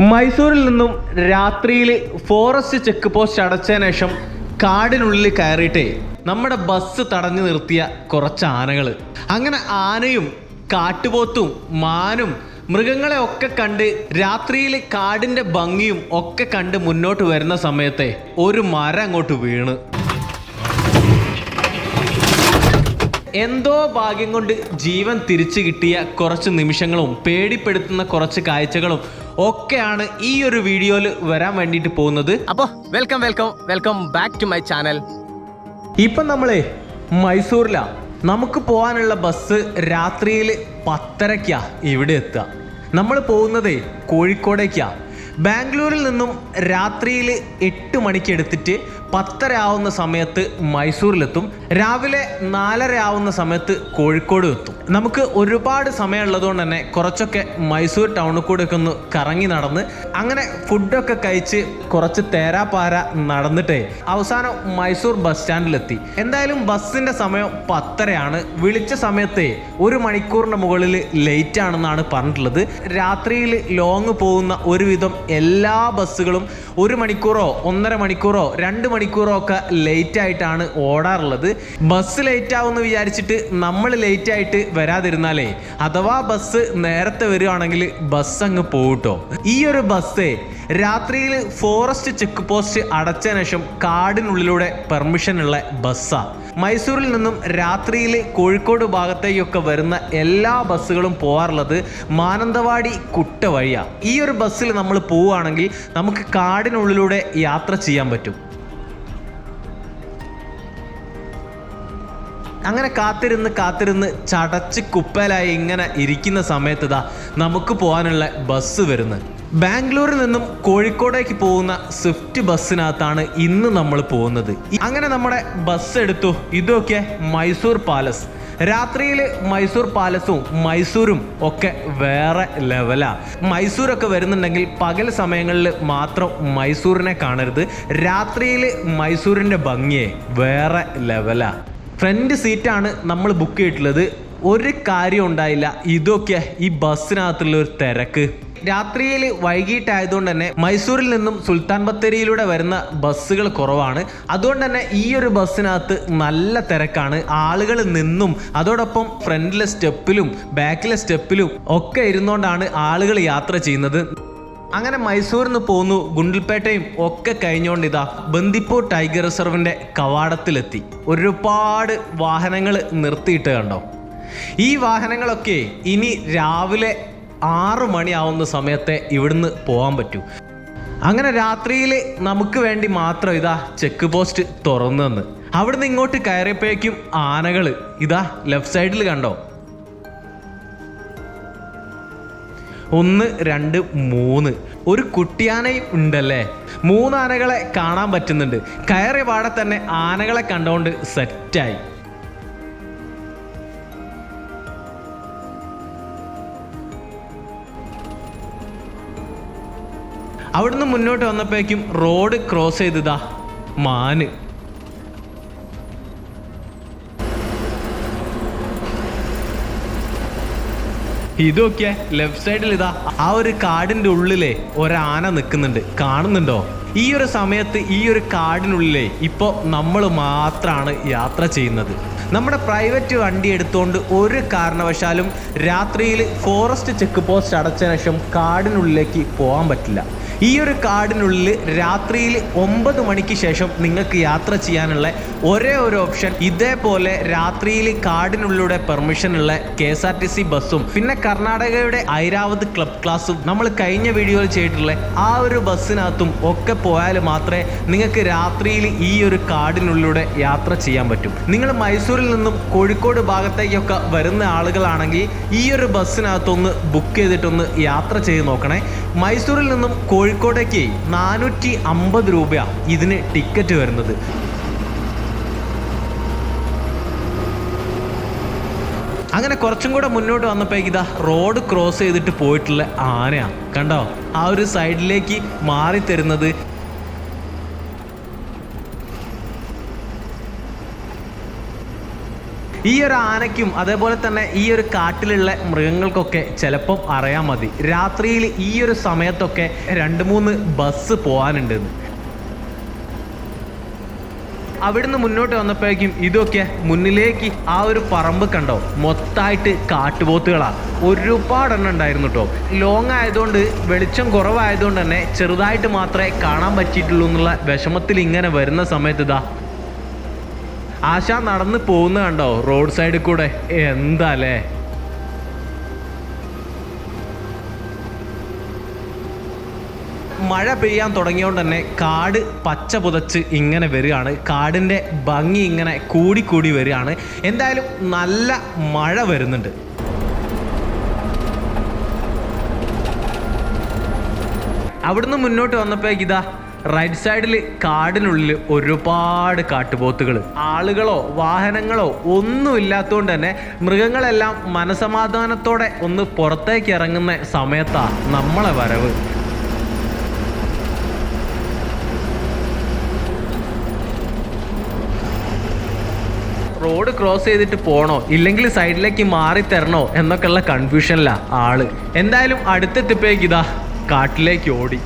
മൈസൂരിൽ നിന്നും രാത്രിയിൽ ഫോറസ്റ്റ് ചെക്ക് പോസ്റ്റ് അടച്ചതിന് ശേഷം കാടിനുള്ളിൽ കയറിയിട്ടേ നമ്മുടെ ബസ് തടഞ്ഞു നിർത്തിയ കുറച്ച് ആനകൾ. അങ്ങനെ ആനയും കാട്ടുപോത്തും മാനും മൃഗങ്ങളെ ഒക്കെ കണ്ട് രാത്രിയിൽ കാടിന്റെ ഭംഗിയും ഒക്കെ കണ്ട് മുന്നോട്ട് വരുന്ന സമയത്തെ ഒരു മരം അങ്ങോട്ട് വീണ്. എന്തോ ഭാഗ്യം കൊണ്ട് ജീവൻ തിരിച്ചു കിട്ടിയ കുറച്ച് നിമിഷങ്ങളും പേടിപ്പെടുത്തുന്ന കുറച്ച് കാഴ്ചകളും ഒക്കെയാണ് ഈ ഒരു വീഡിയോയിൽ വരാൻ വേണ്ടിയിട്ട് പോകുന്നത്. അപ്പോൾ welcome welcome welcome back to my channel ഇപ്പം നമ്മളെ മൈസൂരിലാണ് നമുക്ക് പോകാനുള്ള ബസ് രാത്രിയിൽ പത്തരയ്ക്കാ ഇവിടെ എത്തുക. നമ്മൾ പോകുന്നതേ കോഴിക്കോടേക്കാണ് ബാംഗ്ലൂരിൽ നിന്നും രാത്രിയിൽ എട്ട് മണിക്ക് എടുത്തിട്ട് പത്തര ആവുന്ന സമയത്ത് മൈസൂരിലെത്തും. രാവിലെ നാലര ആവുന്ന സമയത്ത് കോഴിക്കോട് എത്തും. നമുക്ക് ഒരുപാട് സമയമുള്ളത് കൊണ്ട് തന്നെ കുറച്ചൊക്കെ മൈസൂർ ടൗണിൽ കൂടെ ഒക്കെ ഒന്ന് കറങ്ങി നടന്ന് അങ്ങനെ ഫുഡൊക്കെ കഴിച്ച് കുറച്ച് തേരാപ്പാര നടന്നിട്ടേ അവസാനം മൈസൂർ ബസ് സ്റ്റാൻഡിലെത്തി എന്തായാലും ബസ്സിന്റെ സമയം പത്തരയാണ്. വിളിച്ച സമയത്തെ ഒരു മണിക്കൂറിന് മുകളിൽ ലേറ്റ് ആണെന്നാണ് പറഞ്ഞിട്ടുള്ളത്. രാത്രിയിൽ ലോങ് പോകുന്ന ഒരുവിധം എല്ലാ ബസ്സുകളും ഒരു മണിക്കൂറോ ഒന്നര മണിക്കൂറോ രണ്ട് മണിക്കൂറോ ഒക്കെ ലേറ്റ് ആയിട്ടാണ് ഓടാറുള്ളത്. ബസ് ലേറ്റ് ആവുമെന്ന് വിചാരിച്ചിട്ട് നമ്മൾ ലേറ്റ് ആയിട്ട് വരാതിരുന്നാലേ അഥവാ ബസ് നേരത്തെ വരികയാണെങ്കിൽ ബസ് അങ്ങ് പോകട്ടോ ഈ ഒരു ബസ്സേ രാത്രിയിൽ ഫോറസ്റ്റ് ചെക്ക് പോസ്റ്റ് അടച്ചതിനു ശേഷം കാടിനുള്ളിലൂടെ പെർമിഷൻ ഉള്ള ബസ്സാ മൈസൂരിൽ നിന്നും രാത്രിയിൽ കോഴിക്കോട് ഭാഗത്തേക്കൊക്കെ വരുന്ന എല്ലാ ബസ്സുകളും പോകാറുള്ളത് മാനന്തവാടി കുട്ട വഴിയാണ് ഈ ഒരു ബസ്സിൽ നമ്മൾ പോവുകയാണെങ്കിൽ നമുക്ക് കാടിനുള്ളിലൂടെ യാത്ര ചെയ്യാൻ പറ്റും. അങ്ങനെ കാത്തിരുന്ന് കാത്തിരുന്ന് ചടച്ച് കുപ്പലായി ഇങ്ങനെ ഇരിക്കുന്ന സമയത്ത് നമുക്ക് പോകാനുള്ള ബസ് വരുന്നത്. ബാംഗ്ലൂരിൽ നിന്നും കോഴിക്കോടേക്ക് പോകുന്ന സ്വിഫ്റ്റ് ബസ്സിനകത്താണ് ഇന്ന് നമ്മൾ പോകുന്നത്. അങ്ങനെ നമ്മുടെ ബസ് എടുത്തു. ഇതൊക്കെ മൈസൂർ പാലസ്. രാത്രിയിൽ മൈസൂർ പാലസും മൈസൂരും ഒക്കെ വേറെ ലെവലാ മൈസൂരൊക്കെ വരുന്നുണ്ടെങ്കിൽ പകൽ സമയങ്ങളിൽ മാത്രം മൈസൂരിനെ കാണരുത്. രാത്രിയിൽ മൈസൂരിന്റെ ഭംഗിയെ വേറെ ലെവലാ ഫ്രണ്ട് സീറ്റാണ് നമ്മൾ ബുക്ക് ചെയ്തിട്ടുള്ളത്. ഒരു കാര്യം ഉണ്ടായില്ല. ഇതൊക്കെ ഈ ബസ്സിനകത്തുള്ള ഒരു തിരക്ക്. രാത്രിയിൽ വൈകിട്ടായതുകൊണ്ട് തന്നെ മൈസൂരിൽ നിന്നും സുൽത്താൻ ബത്തേരിയിലൂടെ വരുന്ന ബസ്സുകൾ കുറവാണ്. അതുകൊണ്ട് തന്നെ ഈ ഒരു ബസ്സിനകത്ത് നല്ല തിരക്കാണ്. ആളുകൾ നിന്നും അതോടൊപ്പം ഫ്രണ്ടിലെ സ്റ്റെപ്പിലും ബാക്കിലെ സ്റ്റെപ്പിലും ഒക്കെ ഇരുന്നുകൊണ്ടാണ് ആളുകൾ യാത്ര ചെയ്യുന്നത്. അങ്ങനെ മൈസൂരിൽ നിന്ന് പോന്നു ഗുണ്ടിൽപേട്ടയും ഒക്കെ കഴിഞ്ഞുകൊണ്ട് ഇതാ ബന്ദിപ്പൂർ ടൈഗർ റിസർവിന്റെ കവാടത്തിലെത്തി. ഒരുപാട് വാഹനങ്ങൾ നിർത്തിയിട്ട് കണ്ടോ? ഈ വാഹനങ്ങളൊക്കെ ഇനി രാവിലെ ആറു മണിയാവുന്ന സമയത്തെ ഇവിടുന്ന് പോകാൻ പറ്റൂ. അങ്ങനെ രാത്രിയിൽ നമുക്ക് വേണ്ടി മാത്രം ഇതാ ചെക്ക് പോസ്റ്റ് തുറന്നെന്ന് അവിടുന്ന് ഇങ്ങോട്ട് കയറിയപ്പോഴേക്കും ആനകൾ ഇതാ ലെഫ്റ്റ് സൈഡിൽ കണ്ടോ? ഒന്ന് രണ്ട് മൂന്ന്. ഒരു കുട്ടിയാനയും ഉണ്ടല്ലേ? മൂന്ന് ആനകളെ കാണാൻ പറ്റുന്നുണ്ട്. കയറിയ പാടെ തന്നെ ആനകളെ കണ്ടുകൊണ്ട് സെറ്റായി അവിടുന്ന് മുന്നോട്ട് വന്നപ്പോഴേക്കും റോഡ് ക്രോസ് ചെയ്തതാ മാന്. ഇതൊക്കെ ലെഫ്റ്റ് സൈഡിൽ ഇതാ ആ ഒരു കാടിന്റെ ഉള്ളിലെ ഒരാന നിൽക്കുന്നുണ്ട് കാണുന്നുണ്ടോ? ഈ ഒരു സമയത്ത് ഈ ഒരു കാടിനുള്ളിലെ ഇപ്പോൾ നമ്മൾ മാത്രമാണ് യാത്ര ചെയ്യുന്നത്. നമ്മുടെ പ്രൈവറ്റ് വണ്ടി എടുത്തുകൊണ്ട് ഒരു കാരണവശാലും രാത്രിയിൽ ഫോറസ്റ്റ് ചെക്ക് പോസ്റ്റ് അടച്ചതിനു ശേഷം കാടിനുള്ളിലേക്ക് പോകാൻ പറ്റില്ല. ഈ ഒരു കാടിനുള്ളിൽ രാത്രിയിൽ ഒമ്പത് മണിക്ക് ശേഷം നിങ്ങൾക്ക് യാത്ര ചെയ്യാനുള്ള ഒരേ ഒരു ഓപ്ഷൻ ഇതേപോലെ രാത്രിയിൽ കാടിനുള്ളിലൂടെ പെർമിഷൻ ഉള്ള K S R T C ബസ്സും പിന്നെ കർണാടകയുടെ ഐരാവത് ക്ലബ് ക്ലാസ്സും നമ്മൾ കഴിഞ്ഞ വീഡിയോയിൽ ചെയ്തിട്ടുള്ള ആ ഒരു ബസ്സിനകത്തും ഒക്കെ പോയാൽ മാത്രമേ നിങ്ങൾക്ക് രാത്രിയിൽ ഈ ഒരു കാടിനുള്ളിലൂടെ യാത്ര ചെയ്യാൻ പറ്റും. നിങ്ങൾ മൈസൂരിൽ നിന്നും കോഴിക്കോട് ഭാഗത്തേക്കൊക്കെ വരുന്ന ആളുകളാണെങ്കിൽ ഈ ഒരു ബസ്സിനകത്തൊന്ന് ബുക്ക് ചെയ്തിട്ടൊന്ന് യാത്ര ചെയ്ത് നോക്കണേ. മൈസൂരിൽ നിന്നും കോഴിക്കോടേക്ക് നാനൂറ്റി അമ്പത് രൂപയാണ് ഇതിന് ടിക്കറ്റ് വരുന്നത്. അങ്ങനെ കുറച്ചും കൂടെ മുന്നോട്ട് വന്നപ്പോഴേക്ക് ഇതാ റോഡ് ക്രോസ് ചെയ്തിട്ട് പോയിട്ടുള്ള ആനയാണ് കണ്ടോ? ആ ഒരു സൈഡിലേക്ക് മാറി തരുന്നത് ഈ ഒരു ആനയ്ക്കും അതേപോലെ തന്നെ ഈ ഒരു കാട്ടിലുള്ള മൃഗങ്ങൾക്കൊക്കെ ചിലപ്പം അറിയാൻ മതി. രാത്രിയിൽ ഈ ഒരു സമയത്തൊക്കെ രണ്ട് മൂന്ന് ബസ് പോകാനുണ്ടെന്ന് അവിടുന്ന് മുന്നോട്ട് വന്നപ്പോഴേക്കും ഇതൊക്കെ മുന്നിലേക്ക് ആ ഒരു പറമ്പ് കണ്ടോ? മൊത്തമായിട്ട് കാട്ടുപോത്തുകളാ. ഒരുപാടെണ്ണം ഉണ്ടായിരുന്നു കേട്ടോ ലോങ് ആയതുകൊണ്ട് വെളിച്ചം കുറവായതുകൊണ്ട് തന്നെ ചെറുതായിട്ട് മാത്രമേ കാണാൻ പറ്റിയിട്ടുള്ളൂ എന്നുള്ള വിഷമത്തിൽ ഇങ്ങനെ വരുന്ന സമയത്ത് ഇതാ ആശ നടന്ന് പോകുന്ന കണ്ടോ? റോഡ് സൈഡിൽ കൂടെ. എന്താ അല്ലേ മഴ പെയ്യാൻ തുടങ്ങിയോണ്ട് തന്നെ കാട് പച്ച പുതച്ച് ഇങ്ങനെ വരികയാണ്. കാടിന്റെ ഭംഗി ഇങ്ങനെ കൂടിക്കൂടി വരികയാണ്. എന്തായാലും നല്ല മഴ വരുന്നുണ്ട്. അവിടുന്ന് മുന്നോട്ട് വന്നപ്പോഴേക്ക് ഇതാ റൈറ്റ് സൈഡിൽ കാടിനുള്ളിൽ ഒരുപാട് കാട്ടുപോത്തുകൾ ആളുകളോ വാഹനങ്ങളോ ഒന്നും ഇല്ലാത്തതുകൊണ്ട് തന്നെ മൃഗങ്ങളെല്ലാം മനസമാധാനത്തോടെ ഒന്ന് പുറത്തേക്ക് ഇറങ്ങുന്ന സമയത്താണ് നമ്മളെ വരവ്. റോഡ് ക്രോസ് ചെയ്തിട്ട് പോണോ? ഇല്ലെങ്കിൽ സൈഡിലേക്ക് മാറി തരണോ? എന്നൊക്കെയുള്ള കൺഫ്യൂഷനിലാണ് ആൾ. എന്തായാലും അടുത്തെത്തിപ്പോയേക്ക് ഇതാ കാട്ടിലേക്ക് ഓടി.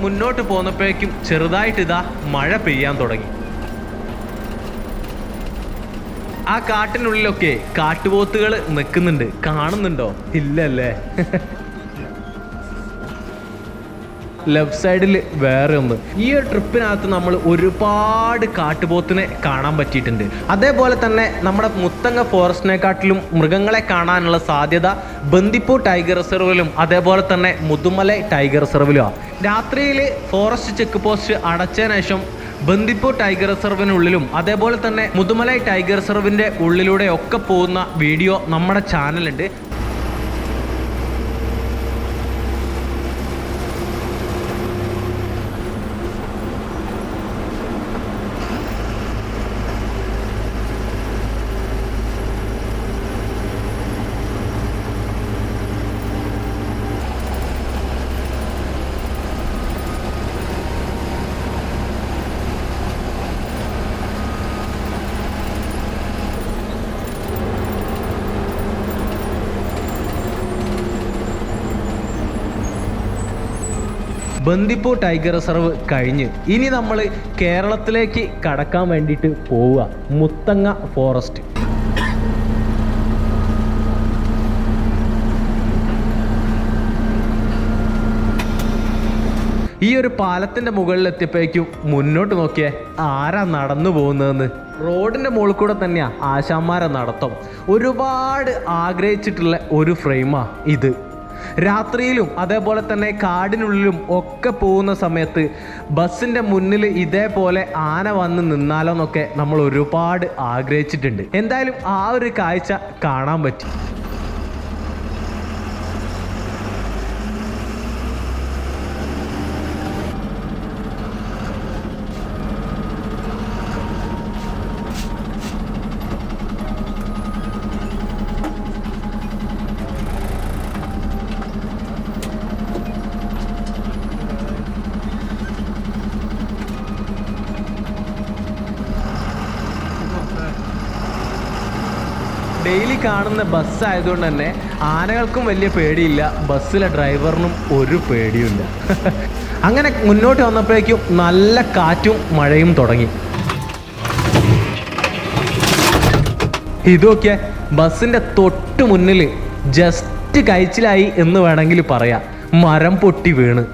മുന്നോട്ട് പോന്നപ്പോഴേക്കും ചെറുതായിട്ട് ഇതാ മഴ പെയ്യാൻ തുടങ്ങി. ആ കാട്ടിനുള്ളിലൊക്കെ കാട്ടുപോത്തുകൾ നിൽക്കുന്നുണ്ട്. കാണുന്നുണ്ടോ? ഇല്ലല്ലേ? ലെഫ്റ്റ് സൈഡിൽ വേറെ ഒന്ന്. ഈ ഒരു ട്രിപ്പിനകത്ത് നമ്മൾ ഒരുപാട് കാട്ടുപോത്തിനെ കാണാൻ പറ്റിയിട്ടുണ്ട്. അതേപോലെ തന്നെ നമ്മുടെ മുത്തങ്ങ ഫോറസ്റ്റിനെക്കാട്ടിലും മൃഗങ്ങളെ കാണാനുള്ള സാധ്യത ബന്ദിപ്പൂർ ടൈഗർ റിസർവിലും അതേപോലെ തന്നെ മുതുമല ടൈഗർ റിസർവിലുമാണ് രാത്രിയിൽ ഫോറസ്റ്റ് ചെക്ക് പോസ്റ്റ് അടച്ചതിന് ശേഷം ബന്ദിപ്പൂർ ടൈഗർ റിസർവിനുള്ളിലും അതേപോലെ തന്നെ മുതുമല ടൈഗർ റിസർവിന്റെ ഉള്ളിലൂടെ ഒക്കെ പോകുന്ന വീഡിയോ നമ്മുടെ ചാനലുണ്ട് ബന്ദിപ്പൂർ ടൈഗർ റിസർവ് കഴിഞ്ഞ്. ഇനി നമ്മൾ കേരളത്തിലേക്ക് കടക്കാൻ വേണ്ടിയിട്ട് പോവുക. മുത്തങ്ങ ഫോറസ്റ്റ് ഈ ഒരു പാലത്തിന്റെ മുകളിൽ എത്തിയപ്പോഴേക്കും മുന്നോട്ട് നോക്കിയേ ആരാ നടന്നു പോകുന്നതെന്ന്. റോഡിന്റെ മുകളിൽ കൂടെ തന്നെയാ ആശാന്മാരെ നടത്തും. ഒരുപാട് ആഗ്രഹിച്ചിട്ടുള്ള ഒരു ഫ്രെയിമാ ഇത്. രാത്രിയിലും അതേപോലെ തന്നെ കാടിനുള്ളിലും ഒക്കെ പോകുന്ന സമയത്ത് ബസ്സിന്റെ മുന്നിൽ ഇതേപോലെ ആന വന്ന് നിന്നാലോ എന്നൊക്കെ നമ്മൾ ഒരുപാട് ആഗ്രഹിച്ചിട്ടുണ്ട്. എന്തായാലും ആ ഒരു കാഴ്ച കാണാൻ പറ്റി. കാണുന്ന ബസ് ആയതുകൊണ്ട് തന്നെ ആനകൾക്കും വലിയ പേടിയില്ല. ബസ്സിലെ ഡ്രൈവറിനും ഒരു പേടിയുമില്ല. അങ്ങനെ മുന്നോട്ട് വന്നപ്പോഴേക്കും നല്ല കാറ്റും മഴയും തുടങ്ങി. ഇതൊക്കെ ബസ്സിന്റെ തൊട്ട് മുന്നിൽ ജസ്റ്റ് കഴിച്ചിലായി എന്ന് വേണമെങ്കിൽ പറയാം. മരം പൊട്ടി വീണ്.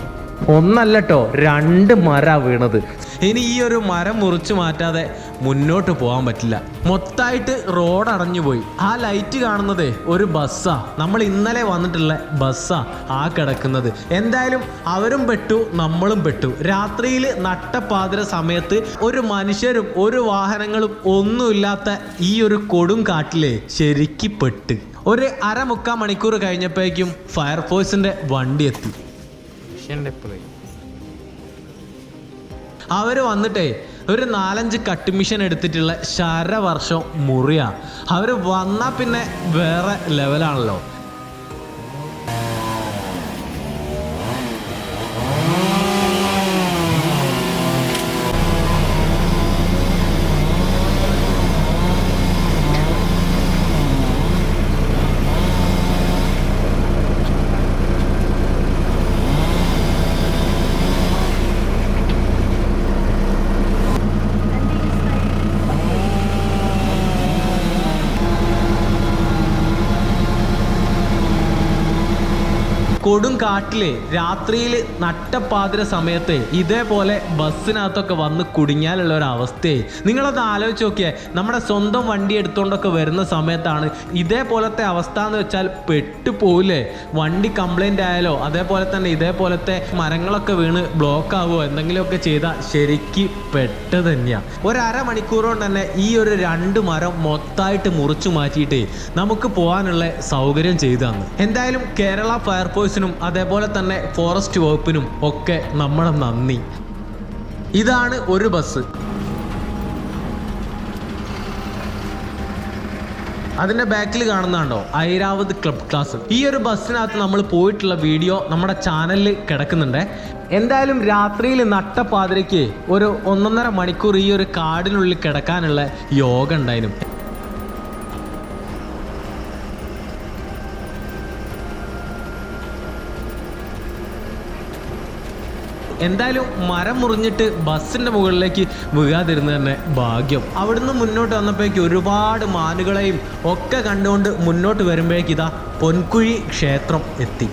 ഒന്നല്ലട്ടോ രണ്ട് മര വീണത്. ഇനി ഈ ഒരു മരം മുറിച്ചു മാറ്റാതെ മുന്നോട്ട് പോകാൻ പറ്റില്ല. മൊത്തമായിട്ട് റോഡ് അടഞ്ഞു പോയി. ആ ലൈറ്റ് കാണുന്നതേ ഒരു ബസ്സാ നമ്മൾ ഇന്നലെ വന്നിട്ടുള്ള ബസ്സാ ആ കിടക്കുന്നത്. എന്തായാലും അവരും പെട്ടു നമ്മളും പെട്ടു. രാത്രിയിൽ നട്ടപ്പാതിര സമയത്ത് ഒരു മനുഷ്യരും ഒരു വാഹനങ്ങളും ഒന്നുമില്ലാത്ത ഈ ഒരു കൊടും കാട്ടിലെ ശരിക്ക് പെട്ട്. ഒരു അരമുക്കാൽ മണിക്കൂർ കഴിഞ്ഞപ്പോഴേക്കും ഫയർഫോഴ്സിന്റെ വണ്ടി എത്തി. അവർ വന്നിട്ടേ ഒരു നാലഞ്ച് കട്ട് മിഷൻ എടുത്തിട്ടുള്ള ശരവർഷം മുറിയാണ് അവർ വന്നാൽ പിന്നെ വേറെ ലെവലാണല്ലോ കൊടും കാട്ടിൽ രാത്രിയിൽ നട്ടപ്പാതിര സമയത്ത് ഇതേപോലെ ബസ്സിനകത്തൊക്കെ വന്ന് കുടുങ്ങിയാലുള്ള ഒരു അവസ്ഥയെ നിങ്ങളത് ആലോചിച്ച് നോക്കിയേ നമ്മുടെ സ്വന്തം വണ്ടി എടുത്തുകൊണ്ടൊക്കെ വരുന്ന സമയത്താണ് ഇതേപോലത്തെ അവസ്ഥ എന്ന് വെച്ചാൽ പെട്ടുപോയില്ലേ വണ്ടി കംപ്ലൈന്റ് ആയാലോ അതേപോലെ തന്നെ ഇതേപോലത്തെ മരങ്ങളൊക്കെ വീണ് ബ്ലോക്ക് ആവുമോ എന്തെങ്കിലുമൊക്കെ ചെയ്താൽ ശരിക്ക് പെട്ട് തന്നെയാണ് ഒരര മണിക്കൂറോണ്ട് തന്നെ ഈ ഒരു രണ്ട് മരം മൊത്തമായിട്ട് മുറിച്ചു മാറ്റിയിട്ട് നമുക്ക് പോകാനുള്ള സൗകര്യം ചെയ്തു തന്നു. എന്തായാലും കേരള ഫയർഫോഴ്സിനും അതേപോലെ തന്നെ ഫോറസ്റ്റ് വകുപ്പിനും ഒക്കെ നമ്മുടെ നന്ദി. ഇതാണ് ഒരു ബസ്. അതിന്റെ ബാക്കിൽ കാണുന്നുണ്ടോ ഐരാവത് ക്ലബ് ക്ലാസ്. ഈ ഒരു ബസ്സിനകത്ത് നമ്മൾ പോയിട്ടുള്ള വീഡിയോ നമ്മുടെ ചാനലിൽ കിടക്കുന്നുണ്ട്. എന്തായാലും രാത്രിയിൽ നട്ടപ്പാതിരയ്ക്ക് ഒരു ഒന്നൊന്നര മണിക്കൂർ ഈ ഒരു കാടിനുള്ളിൽ കിടക്കാനുള്ള യോഗ ഉണ്ടായിരുന്നു. എന്തായാലും മരം മുറിഞ്ഞിട്ട് ബസ്സിന്റെ മുകളിലേക്ക് വീഴാതിരുന്ന് തന്നെ ഭാഗ്യം. അവിടുന്ന് മുന്നോട്ട് വന്നപ്പോഴേക്ക് ഒരുപാട് മാനുകളെയും ഒക്കെ കണ്ടുകൊണ്ട് മുന്നോട്ട് വരുമ്പോഴേക്ക് ഇതാ പൊൻകുഴി ക്ഷേത്രം എത്തി.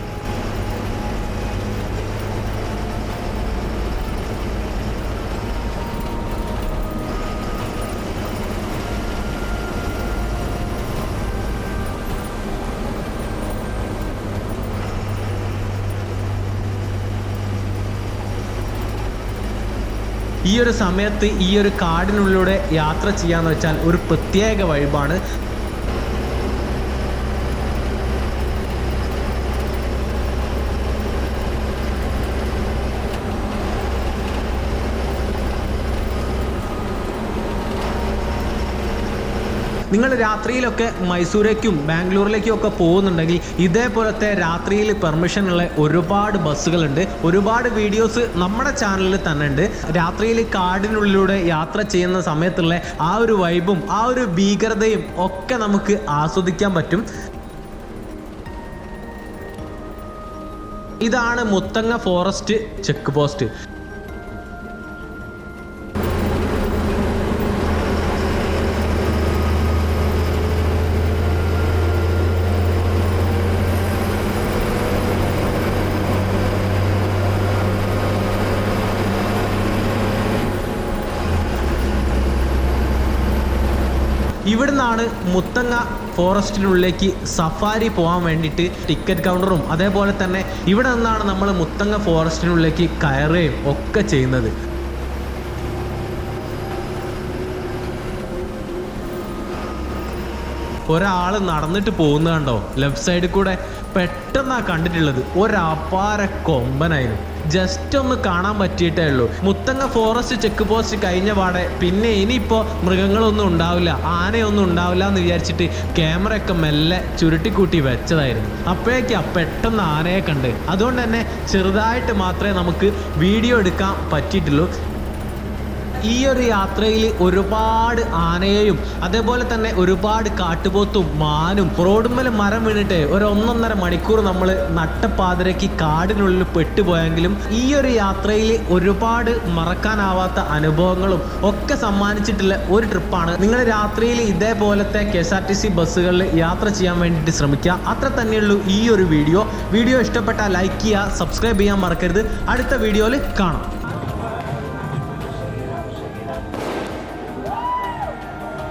ഈ ഒരു സമയത്ത് ഈ ഒരു കാടിനുള്ളിലൂടെ യാത്ര ചെയ്യാന്ന് വെച്ചാൽ ഒരു പ്രത്യേക വൈബാണ് നിങ്ങൾ രാത്രിയിലൊക്കെ മൈസൂരേക്കും ബാംഗ്ലൂരിലേക്കും ഒക്കെ പോകുന്നുണ്ടെങ്കിൽ ഇതേപോലത്തെ രാത്രിയിൽ പെർമിഷൻ ഉള്ള ഒരുപാട് ബസ്സുകളുണ്ട്. ഒരുപാട് വീഡിയോസ് നമ്മുടെ ചാനലിൽ തന്നെ ഉണ്ട്. രാത്രിയിൽ കാടിനുള്ളിലൂടെ യാത്ര ചെയ്യുന്ന സമയത്തുള്ള ആ ഒരു വൈബും ആ ഒരു ഭീകരതയും ഒക്കെ നമുക്ക് ആസ്വദിക്കാൻ പറ്റും. ഇതാണ് മുത്തങ്ങ ഫോറസ്റ്റ് ചെക്ക് പോസ്റ്റ് ഇവിടുന്നാണ് മുത്തങ്ങ ഫോറസ്റ്റിനുള്ളിലേക്ക് സഫാരി പോകാൻ വേണ്ടിയിട്ട് ടിക്കറ്റ് കൗണ്ടറും അതേപോലെ തന്നെ ഇവിടെ നിന്നാണ് നമ്മൾ മുത്തങ്ങ ഫോറസ്റ്റിനുള്ളിലേക്ക് കയറുകയും ഒക്കെ ചെയ്യുന്നത്. ഒരാൾ നടന്നിട്ട് പോകുന്ന കണ്ടോ? ലെഫ്റ്റ് സൈഡിൽ കൂടെ പെട്ടെന്നാ കണ്ടിട്ടുള്ളത്. ഒരപാര കൊമ്പനായിരുന്നു. ജസ്റ്റ് ഒന്ന് കാണാൻ പറ്റിയിട്ടേ ഉള്ളൂ. മുത്തങ്ങ ഫോറസ്റ്റ് ചെക്ക് പോസ്റ്റ് കഴിഞ്ഞ പാടെ പിന്നെ ഇനിയിപ്പോൾ മൃഗങ്ങളൊന്നും ഉണ്ടാവില്ല. ആനയൊന്നും ഉണ്ടാവില്ല എന്ന് വിചാരിച്ചിട്ട് ക്യാമറ ഒക്കെ മെല്ലെ ചുരുട്ടിക്കൂട്ടി വെച്ചതായിരുന്നു. അപ്പോഴേക്കാ പെട്ടെന്ന് ആനയെ കണ്ട്. അതുകൊണ്ട് തന്നെ ചെറുതായിട്ട് മാത്രമേ നമുക്ക് വീഡിയോ എടുക്കാൻ പറ്റിയിട്ടുള്ളൂ. ഈ ഒരു യാത്രയിൽ ഒരുപാട് ആനയെയും അതേപോലെ തന്നെ ഒരുപാട് കാട്ടുപോത്തും മാനും റോഡുമ്മൽ മരം വീണിട്ട് ഒരു ഒന്നൊന്നര മണിക്കൂർ നമ്മൾ നട്ടപ്പാതിരയ്ക്ക് കാടിനുള്ളിൽ പെട്ടുപോയെങ്കിലും ഈ ഒരു യാത്രയിൽ ഒരുപാട് മറക്കാനാവാത്ത അനുഭവങ്ങളും ഒക്കെ സമ്മാനിച്ചിട്ടുള്ള ഒരു ട്രിപ്പാണ്. നിങ്ങൾ രാത്രിയിൽ ഇതേപോലത്തെ K S R T C ബസ്സുകളിൽ യാത്ര ചെയ്യാൻ വേണ്ടിയിട്ട് ശ്രമിക്കുക. അത്ര തന്നെയുള്ളൂ ഈ ഒരു വീഡിയോ. വീഡിയോ ഇഷ്ടപ്പെട്ടാൽ ലൈക്ക് ചെയ്യുക സബ്സ്ക്രൈബ് ചെയ്യാൻ മറക്കരുത്. അടുത്ത വീഡിയോയിൽ കാണാം.